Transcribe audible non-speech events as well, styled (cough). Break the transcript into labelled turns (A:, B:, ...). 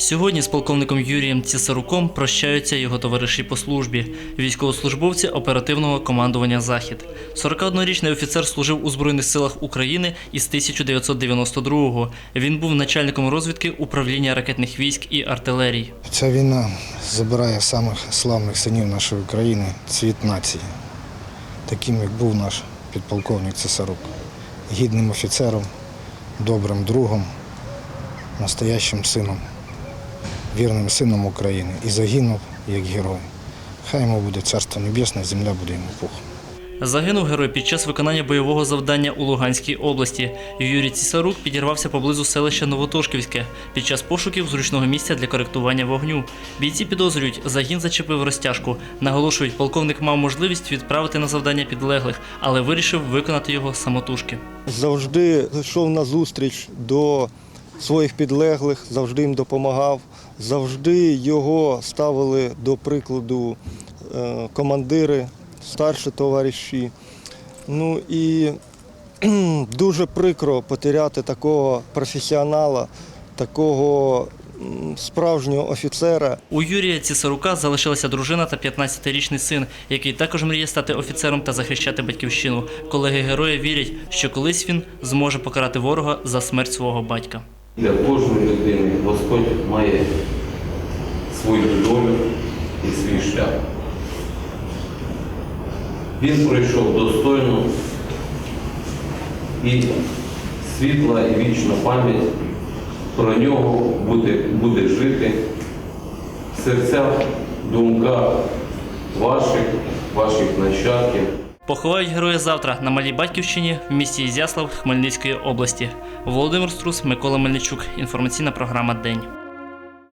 A: Сьогодні з полковником Юрієм Цісаруком прощаються його товариші по службі, військовослужбовці оперативного командування Захід. 41-річний офіцер служив у Збройних силах України із 1992-го. Він був начальником розвідки управління ракетних військ і артилерії.
B: Ця війна забирає самих славних синів нашої країни, цвіт нації, таким як був наш підполковник Цесарук, гідним офіцером, добрим другом, настоящим сином, вірним сином України і загинув як герой. Хай йому буде царство небесне, земля буде йому пух.
A: Загинув герой під час виконання бойового завдання у Луганській області. Юрій Цісарук підірвався поблизу селища Новотошківське під час пошуків зручного місця для коректування вогню. Бійці підозрюють, загін зачепив розтяжку. Наголошують, полковник мав можливість відправити на завдання підлеглих, але вирішив виконати його самотужки.
C: завжди йшов на зустріч до своїх підлеглих, завжди їм допомагав, завжди його ставили до прикладу е, командири, старші товариші. Ну і (clears throat) дуже прикро потеряти такого професіонала, такого справжнього офіцера.
A: У Юрія Цісарука залишилася дружина та 15-річний син, який також мріє стати офіцером та захищати батьківщину. Колеги героя вірять, що колись він зможе покарати ворога за смерть свого батька.
D: Для кожної людини Господь має свою долю і свій шлях. Він пройшов достойно і світла і вічна пам'ять про нього буде, буде жити в серцях, думках ваших, ваших нащадків.
A: Поховають героя завтра на малій батьківщині в місті Ізяслав Хмельницької області. Володимир Струс, Микола Мельничук. Інформаційна програма День.